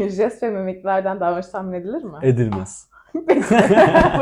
Jest ve mimiklerden davranış tahmin edilir mi? Edilmez. Bu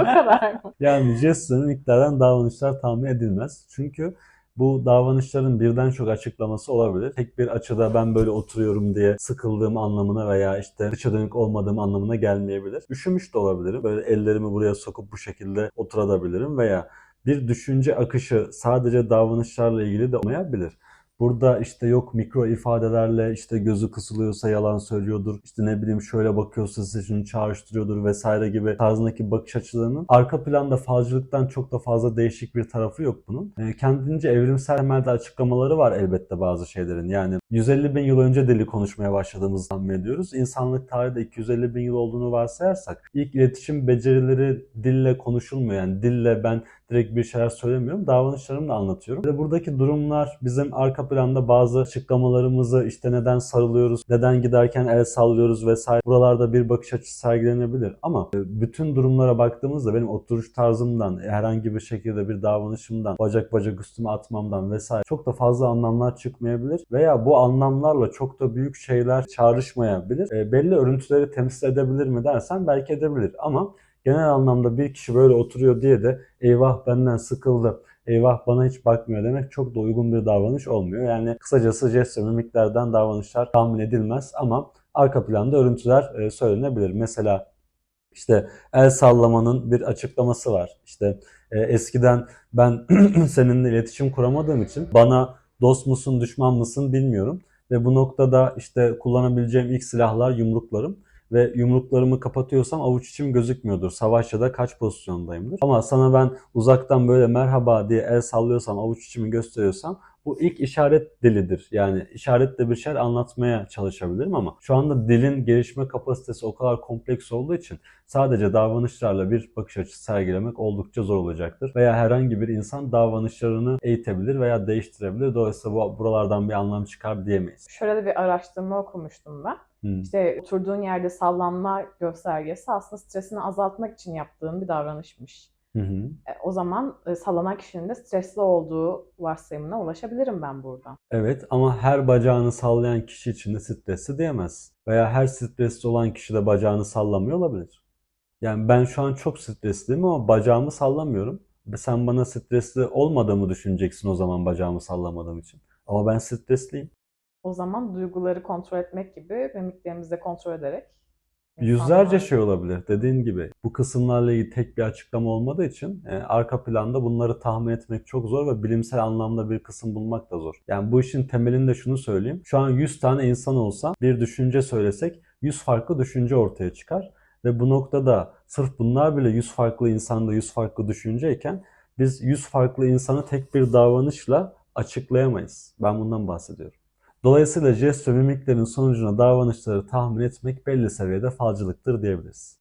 kadar mı? Yani jest ve mimiklerden davranışlar tahmin edilmez. Çünkü bu davranışların birden çok açıklaması olabilir. Tek bir açıda ben böyle oturuyorum diye sıkıldığım anlamına veya işte dışa dönük olmadığım anlamına gelmeyebilir. Üşümüş de olabilirim. Böyle ellerimi buraya sokup bu şekilde oturabilirim veya bir düşünce akışı sadece davranışlarla ilgili de olmayabilir. Burada işte yok mikro ifadelerle işte gözü kısılıyorsa yalan söylüyordur. İşte ne bileyim şöyle bakıyorsa size şunu çağrıştırıyordur vesaire gibi tarzındaki bakış açılarının arka planda falcılıktan çok da fazla değişik bir tarafı yok bunun. E, kendince evrimsel temelde açıklamaları var elbette bazı şeylerin. Yani 150 bin yıl önce dili konuşmaya başladığımızı tahmin ediyoruz. İnsanlık tarihinde 250 bin yıl olduğunu varsayarsak ilk iletişim becerileri dille konuşulmuyor. Yani dille ben direkt bir şeyler söylemiyorum. Davranışlarımla anlatıyorum. Ve buradaki durumlar bizim arka planda bazı açıklamalarımızı işte neden sarılıyoruz, neden giderken el sallıyoruz vesaire. Buralarda bir bakış açısı sergilenebilir. Ama e, bütün durumlara baktığımızda benim oturuş tarzımdan, herhangi bir şekilde bir davranışımdan, bacak bacak üstüme atmamdan vesaire çok da fazla anlamlar çıkmayabilir. Veya bu anlamlarla çok da büyük şeyler çağrışmayabilir. E, belli örüntüleri temsil edebilir mi dersen belki edebilir. Ama genel anlamda bir kişi böyle oturuyor diye de eyvah benden sıkıldı, eyvah bana hiç bakmıyor demek çok da uygun bir davranış olmuyor. Yani kısacası jest ve mimiklerden davranışlar tahmin edilmez ama arka planda örüntüler e, söylenebilir. Mesela işte el sallamanın bir açıklaması var. İşte e, eskiden ben seninle iletişim kuramadığım için bana dost musun düşman mısın bilmiyorum. Ve bu noktada işte kullanabileceğim ilk silahlar yumruklarım ve yumruklarımı kapatıyorsam avuç içim gözükmüyordur. Savaşta da kaç pozisyondayımdır. Ama sana ben uzaktan böyle merhaba diye el sallıyorsam, avuç içimi gösteriyorsam bu ilk işaret dilidir. Yani işaretle bir şeyler anlatmaya çalışabilirim ama şu anda dilin gelişme kapasitesi o kadar kompleks olduğu için sadece davranışlarla bir bakış açısı sergilemek oldukça zor olacaktır. Veya herhangi bir insan davranışlarını eğitebilir veya değiştirebilir. Dolayısıyla bu, buralardan bir anlam çıkar diyemeyiz. Şöyle bir araştırma okumuştum ben. Hmm. İşte oturduğun yerde sallanma göstergesi aslında stresini azaltmak için yaptığın bir davranışmış. Hı hı. E, O zaman e, sallanan kişinin de stresli olduğu varsayımına ulaşabilirim ben buradan. Evet ama her bacağını sallayan kişi için de stresli diyemez. Veya her stresli olan kişi de bacağını sallamıyor olabilir. Yani ben şu an çok stresliyim ama bacağımı sallamıyorum. Sen bana stresli olmadığımı düşüneceksin o zaman bacağımı sallamadığım için. Ama ben stresliyim. O zaman duyguları kontrol etmek gibi mimiklerimizi de kontrol ederek Yüzlerce şey olabilir dediğin gibi. Bu kısımlarla ilgili tek bir açıklama olmadığı için e, arka planda bunları tahmin etmek çok zor ve bilimsel anlamda bir kısım bulmak da zor. Yani bu işin temelinde şunu söyleyeyim. Şu an 100 tane insan olsa bir düşünce söylesek 100 farklı düşünce ortaya çıkar. Ve bu noktada sırf bunlar bile 100 farklı insanda 100 farklı düşünceyken biz 100 farklı insanı tek bir davranışla açıklayamayız. Ben bundan bahsediyorum. Dolayısıyla jest ve mimiklerin sonucuna davranışları tahmin etmek belli seviyede falcılıktır diyebiliriz.